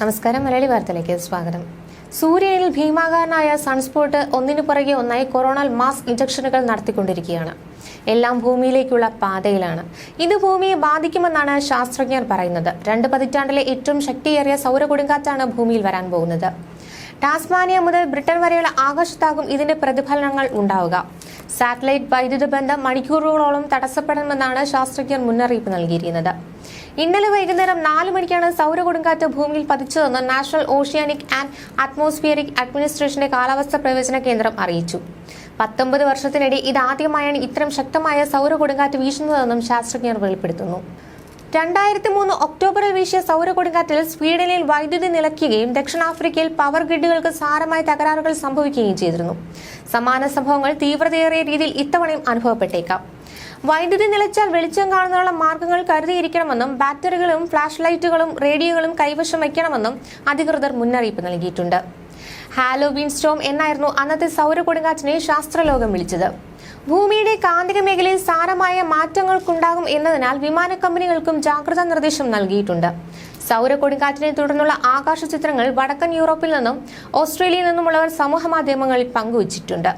നമസ്കാരം മലയാളി വാർത്തയിലേക്ക് സ്വാഗതം. സൂര്യനിൽ ഭീമാകാരനായ സൺസ്പോട്ട് ഒന്നിനു പുറകെ ഒന്നായി കൊറോണ മാസ് ഇഞ്ചക്ഷനുകൾ നടത്തിക്കൊണ്ടിരിക്കുകയാണ്. എല്ലാം ഭൂമിയിലേക്കുള്ള പാതയിലാണ്. ഇത് ഭൂമിയെ ബാധിക്കുമെന്നാണ് ശാസ്ത്രജ്ഞർ പറയുന്നത്. രണ്ട് പതിറ്റാണ്ടിലെ ഏറ്റവും ശക്തിയേറിയ സൗര കൊടുങ്കാറ്റാണ് ഭൂമിയിൽ വരാൻ പോകുന്നത്. ടാസ്മാനിയ മുതൽ ബ്രിട്ടൻ വരെയുള്ള ആകാശത്താകും ഇതിന്റെ പ്രതിഫലനങ്ങൾ ഉണ്ടാവുക. സാറ്റലൈറ്റ് വൈദ്യുത ബന്ധം മണിക്കൂറുകളോളം തടസ്സപ്പെടുമെന്നാണ് ശാസ്ത്രജ്ഞർ മുന്നറിയിപ്പ് നൽകിയിരിക്കുന്നത്. ഇന്നലെ വൈകുന്നേരം നാല് മണിക്കാണ് സൗര കൊടുങ്കാറ്റ് ഭൂമിയിൽ പതിച്ചതെന്ന് നാഷണൽ ഓഷ്യാനിക് ആൻഡ് അറ്റ്മോസ്ഫിയറിക് അഡ്മിനിസ്ട്രേഷന്റെ കാലാവസ്ഥ പ്രവചന കേന്ദ്രം അറിയിച്ചു. പത്തൊമ്പത് വർഷത്തിനിടെ ഇതാദ്യമായാണ് ഇത്തരം ശക്തമായ സൗര കൊടുങ്കാറ്റ് വീശുന്നതെന്നും ശാസ്ത്രജ്ഞർ വെളിപ്പെടുത്തുന്നു. രണ്ടായിരത്തി മൂന്ന് ഒക്ടോബറിൽ വീശിയ സൗര കൊടുങ്കാറ്റിൽ സ്വീഡനിൽ വൈദ്യുതി നിലയ്ക്കുകയും ദക്ഷിണാഫ്രിക്കയിൽ പവർ ഗ്രിഡുകൾക്ക് സാരമായ തകരാറുകൾ സംഭവിക്കുകയും ചെയ്തിരുന്നു. സമാന സംഭവങ്ങൾ തീവ്രതയേറിയ രീതിയിൽ ഇത്തവണയും അനുഭവപ്പെട്ടേക്കാം. വൈദ്യുതി നിലച്ചാൽ വെളിച്ചം കാണുന്നതിനുള്ള മാർഗങ്ങൾ കരുതിയിരിക്കണമെന്നും ബാറ്ററികളും ഫ്ലാഷ് ലൈറ്റുകളും റേഡിയോകളും കൈവശം വയ്ക്കണമെന്നും അധികൃതർ മുന്നറിയിപ്പ് നൽകിയിട്ടുണ്ട്. ഹാലോബീൻ സ്റ്റോം എന്നായിരുന്നു അന്നത്തെ സൗര കൊടുങ്കാറ്റിനെ ശാസ്ത്രലോകം വിളിച്ചത്. ഭൂമിയുടെ കാന്തിക മേഖലയിൽ സാരമായ മാറ്റങ്ങൾക്കുണ്ടാകും എന്നതിനാൽ വിമാന കമ്പനികൾക്കും ജാഗ്രതാ നിർദ്ദേശം നൽകിയിട്ടുണ്ട്. സൗര കൊടുങ്കാറ്റിനെ തുടർന്നുള്ള ആകാശ ചിത്രങ്ങൾ വടക്കൻ യൂറോപ്പിൽ നിന്നും ഓസ്ട്രേലിയയിൽ നിന്നുമുള്ളവർ സമൂഹ മാധ്യമങ്ങളിൽ പങ്കുവച്ചിട്ടുണ്ട്.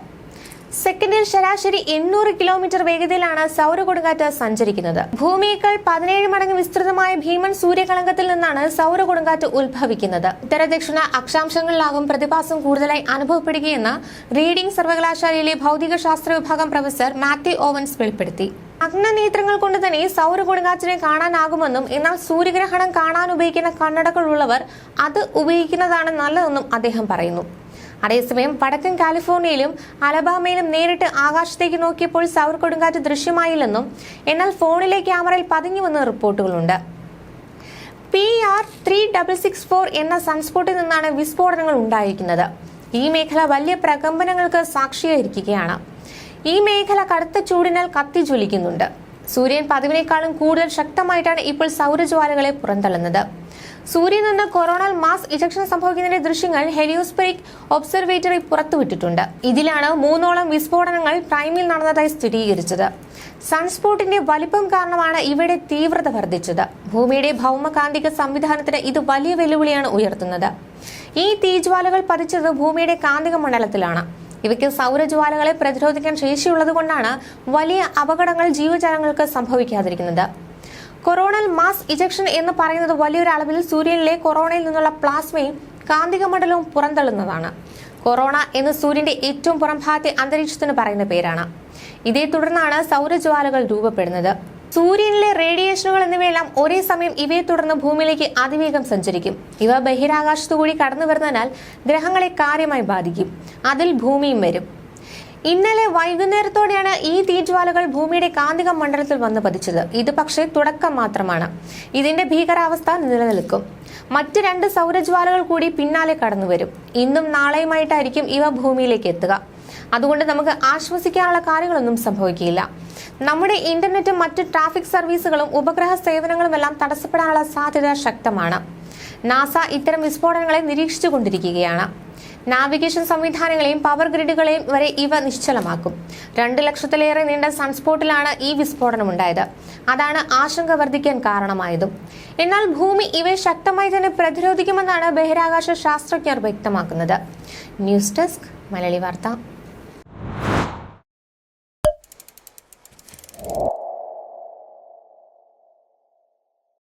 സെക്കൻഡിൽ ശരാശരി എണ്ണൂറ് കിലോമീറ്റർ വേഗതയിലാണ് സൗര കൊടുങ്കാറ്റ് സഞ്ചരിക്കുന്നത്. ഭൂമിയേക്കാൾ പതിനേഴ് മടങ്ങ് വിസ്തൃതമായ ഭീമൻ സൂര്യകളങ്കത്തിൽ നിന്നാണ് സൗര കൊടുങ്കാറ്റ് ഉത്ഭവിക്കുന്നത്. ഉത്തരദക്ഷിണ അക്ഷാംശങ്ങളിലാകും പ്രതിഭാസം കൂടുതലായി അനുഭവപ്പെടുകയെന്ന് റീഡിംഗ് സർവകലാശാലയിലെ ഭൗതികശാസ്ത്ര വിഭാഗം പ്രൊഫസർ മാത്യു ഓവൻസ് വെളിപ്പെടുത്തി. അഗ്നനേത്രങ്ങൾ കൊണ്ട് തന്നെ സൗര കൊടുങ്കാറ്റിനെ കാണാനാകുമെന്നും എന്നാൽ സൂര്യഗ്രഹണം കാണാൻ ഉപയോഗിക്കുന്ന കണ്ണടകൾ ഉള്ളവർ അത് ഉപയോഗിക്കുന്നതാണ് നല്ലതെന്നും അദ്ദേഹം പറയുന്നു. അതേസമയം വടക്കൻ കാലിഫോർണിയയിലും അലബാമയിലും നേരിട്ട് ആകാശത്തേക്ക് നോക്കിയപ്പോൾ സൗർ കൊടുങ്കാറ്റ് ദൃശ്യമായില്ലെന്നും എന്നാൽ ഫോണിലെ ക്യാമറയിൽ പതിഞ്ഞുവെന്ന് റിപ്പോർട്ടുകളുണ്ട്. P R three double six four എന്ന സൺസ്പോട്ടിൽ നിന്നാണ് വിസ്ഫോടനങ്ങൾ ഉണ്ടായിരിക്കുന്നത്. ഈ മേഖല വലിയ പ്രകമ്പനങ്ങൾക്ക് സാക്ഷിയായിരിക്കുകയാണ്. ഈ മേഖല കടുത്ത ചൂടിനാൽ കത്തിജ്വലിക്കുന്നുണ്ട് സൂര്യൻ പതിവിനേക്കാളും കൂടുതൽ ശക്തമായിട്ടാണ് ഇപ്പോൾ സൗരജ്വാലകളെ പുറന്തള്ളുന്നത്. സൂര്യൻ നിന്ന് കൊറോണ മാസ് ഇജക്ഷൻ സംഭവിക്കുന്നതിന്റെ ദൃശ്യങ്ങൾ ഹെലിയോസ്പെറിക് ഒബ്സർവേറ്ററി പുറത്തുവിട്ടിട്ടുണ്ട്. ഇതിലാണ് മൂന്നോളം വിസ്ഫോടനങ്ങൾ പ്രൈമിൽ നടന്നതായി സ്ഥിരീകരിച്ചത്. സൺസ്പോട്ടിന്റെ വലിപ്പം കാരണമാണ് ഇവിടെ തീവ്രത വർദ്ധിച്ചത്. ഭൂമിയുടെ ഭൗമകാന്തിക സംവിധാനത്തിന് ഇത് വലിയ വെല്ലുവിളിയാണ് ഉയർത്തുന്നത്. ഈ തീജ്വാലകൾ പതിച്ചത് ഭൂമിയുടെ കാന്തിക മണ്ഡലത്തിലാണ്. ഇവയ്ക്ക് സൗരജ്വാലകളെ പ്രതിരോധിക്കാൻ ശേഷിയുള്ളതുകൊണ്ടാണ് വലിയ അപകടങ്ങൾ ജീവജാലങ്ങൾക്ക് സംഭവിക്കാതിരിക്കുന്നത്. കൊറോണൽ മാസ് ഇജക്ഷൻ എന്ന് പറയുന്നത് വലിയൊരു അളവിൽ സൂര്യനിലെ കൊറോണയിൽ നിന്നുള്ള പ്ലാസ്മയും കാന്തിക മണ്ഡലവും പുറന്തള്ളുന്നതാണ്. കൊറോണ എന്ന് സൂര്യന്റെ ഏറ്റവും പുറംഭാഗത്തെ അന്തരീക്ഷത്തിന് പറയുന്ന പേരാണ്. ഇതേ തുടർന്നാണ് സൗരജ്വാലകൾ രൂപപ്പെടുന്നത്. സൂര്യനിലെ റേഡിയേഷനുകൾ എന്നിവയെല്ലാം ഒരേ സമയം ഇവയെ തുടർന്ന് ഭൂമിയിലേക്ക് അതിവേഗം സഞ്ചരിക്കും. ഇവ ബഹിരാകാശത്തു കൂടി കടന്നു വരുന്നതിനാൽ ഗ്രഹങ്ങളെ കാര്യമായി ബാധിക്കും. അതിൽ ഭൂമിയും വരും. ഇന്നലെ വൈകുന്നേരത്തോടെയാണ് ഈ തീജ്വാലകൾ ഭൂമിയുടെ കാന്തിക മണ്ഡലത്തിൽ വന്ന് പതിച്ചത്. ഇത് പക്ഷേ തുടക്കം മാത്രമാണ്. ഇതിന്റെ ഭീകരാവസ്ഥ നിലനിൽക്കും. മറ്റ് രണ്ട് സൗരജ്വാലകൾ കൂടി പിന്നാലെ കടന്നു വരും ഇന്നും നാളെയുമായിട്ടായിരിക്കും ഇവ ഭൂമിയിലേക്ക് എത്തുക. അതുകൊണ്ട് നമുക്ക് ആശ്വസിക്കാനുള്ള കാര്യങ്ങളൊന്നും സംഭവിക്കില്ല നമ്മുടെ ഇന്റർനെറ്റും മറ്റ് ട്രാഫിക് സർവീസുകളും ഉപഗ്രഹ സേവനങ്ങളും എല്ലാം തടസ്സപ്പെടാനുള്ള സാധ്യത ശക്തമാണ്. നാസ ഇത്തരം വിസ്ഫോടനങ്ങളെ നിരീക്ഷിച്ചുകൊണ്ടിരിക്കുകയാണ്. നാവിഗേഷൻ സംവിധാനങ്ങളെയും പവർ ഗ്രിഡുകളെയും വരെ ഇവ നിശ്ചലമാക്കും. രണ്ട് ലക്ഷത്തിലേറെ നീണ്ട സൺസ്പോട്ടിലാണ് ഈ വിസ്ഫോടനമുണ്ടായത്. അതാണ് ആശങ്ക വർദ്ധിക്കാൻ കാരണമായതും. എന്നാൽ ഭൂമി ഇവയെ ശക്തമായി തന്നെ പ്രതിരോധിക്കുമെന്നാണ് ബഹിരാകാശ ശാസ്ത്രജ്ഞർ വ്യക്തമാക്കുന്നത്. ന്യൂസ് ഡെസ്ക് മലയാളി വാർത്ത.